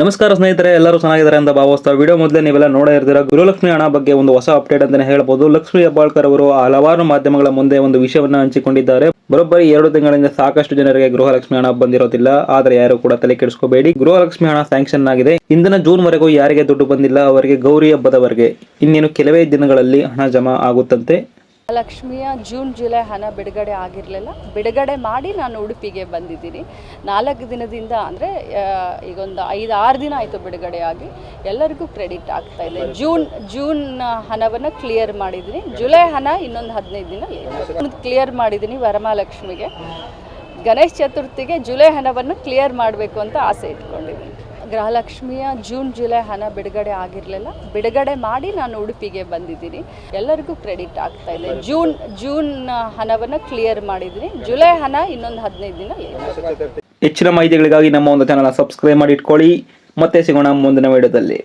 ನಮಸ್ಕಾರ ಸ್ನೇಹಿತರೆ, ಎಲ್ಲರೂ ಚೆನ್ನಾಗಿದ್ದಾರೆ ಅಂತ ಭಾವಿಸ್ತಾ ವಿಡಿಯೋ ಮೊದಲೇ ನೀವೆಲ್ಲ ನೋಡೇ ಇರ್ತೀರ? ಗುರುಲಕ್ಷ್ಮಿ ಹಣ ಬಗ್ಗೆ ಒಂದು ಹೊಸ ಅಪ್ಡೇಟ್ ಅಂತಲೇ ಹೇಳ್ಬೋದು. ಲಕ್ಷ್ಮಿ ಹೆಬ್ಬಾಳ್ಕರ್ ಅವರು ಹಲವಾರು ಮಾಧ್ಯಮಗಳ ಮುಂದೆ ಒಂದು ವಿಷಯವನ್ನು ಹಂಚಿಕೊಂಡಿದ್ದಾರೆ. ಬರೋಬ್ಬರಿ ಎರಡು ತಿಂಗಳಿಂದ ಸಾಕಷ್ಟು ಜನರಿಗೆ ಗೃಹಲಕ್ಷ್ಮಿ ಹಣ ಬಂದಿರೋದಿಲ್ಲ. ಆದರೆ ಯಾರು ಕೂಡ ತಲೆ ಕೆಡಿಸ್ಕೋಬೇಡಿ. ಗೃಹಲಕ್ಷ್ಮಿ ಹಣ ಸ್ಯಾಂಕ್ಷನ್ ಆಗಿದೆ. ಇಂದಿನ ಜೂನ್ ವರೆಗೂ ಯಾರಿಗೆ ದುಡ್ಡು ಬಂದಿಲ್ಲ, ಅವರಿಗೆ ಗೌರಿ ಹಬ್ಬದವರೆಗೆ. ಇನ್ನೇನು ಕೆಲವೇ ದಿನಗಳಲ್ಲಿ ಹಣ ಜಮಾ ಆಗುತ್ತಂತೆ. ಲಕ್ಷ್ಮಿಯ ಜೂನ್, ಜುಲೈ ಹಣ ಬಿಡುಗಡೆ ಆಗಿರಲಿಲ್ಲ. ಬಿಡುಗಡೆ ಮಾಡಿ ನಾನು ಉಡುಪಿಗೆ ಬಂದಿದ್ದೀನಿ. ನಾಲ್ಕು ದಿನದಿಂದ ಅಂದರೆ ಈಗೊಂದು ಐದು ಆರು ದಿನ ಆಯಿತು ಬಿಡುಗಡೆ ಆಗಿ. ಎಲ್ಲರಿಗೂ ಕ್ರೆಡಿಟ್ ಆಗ್ತಾ ಇದೆ. ಜೂನ್ ಜೂನ್ ಹಣವನ್ನು ಕ್ಲಿಯರ್ ಮಾಡಿದ್ದೀನಿ. ಜುಲೈ ಹಣ ಇನ್ನೊಂದು ಹದಿನೈದು ದಿನ ಕ್ಲಿಯರ್ ಮಾಡಿದ್ದೀನಿ ವರಮಹಾಲಕ್ಷ್ಮಿಗೆ. ಗಣೇಶ್ ಚತುರ್ಥಿಗೆ ಜುಲೈ ಹಣವನ್ನು ಕ್ಲಿಯರ್ ಮಾಡಬೇಕು ಅಂತ ಆಸೆ ಇಟ್ಕೊಂಡಿದ್ದೀನಿ. ಗೃಹಲಕ್ಷ್ಮಿಯ ಜೂನ್, ಜುಲೈ ಹಣ ಬಿಡುಗಡೆ ಆಗಿರಲಿಲ್ಲ. ಬಿಡುಗಡೆ ಮಾಡಿ ನಾನು ಉಡುಪಿಗೆ ಬಂದಿದ್ದೀನಿ. ಎಲ್ಲರಿಗೂ ಕ್ರೆಡಿಟ್ ಆಗ್ತಾ ಇದೆ. ಜೂನ್ ಜೂನ್ ಹಣವನ್ನು ಕ್ಲಿಯರ್ ಮಾಡಿದ್ದೀನಿ. ಜುಲೈ ಹಣ ಇನ್ನೊಂದು ಹದಿನೈದು ದಿನ ಹೆಚ್ಚಿನ ಮಾಹಿತಿಗಳಿಗಾಗಿ ನಮ್ಮ ಒಂದು ಚಾನಲ್ ಸಬ್ಸ್ಕ್ರೈಬ್ ಮಾಡಿ ಇಟ್ಕೊಳ್ಳಿ. ಮತ್ತೆ ಸಿಗೋಣ ಮುಂದಿನ ವಿಡಿಯೋದಲ್ಲಿ.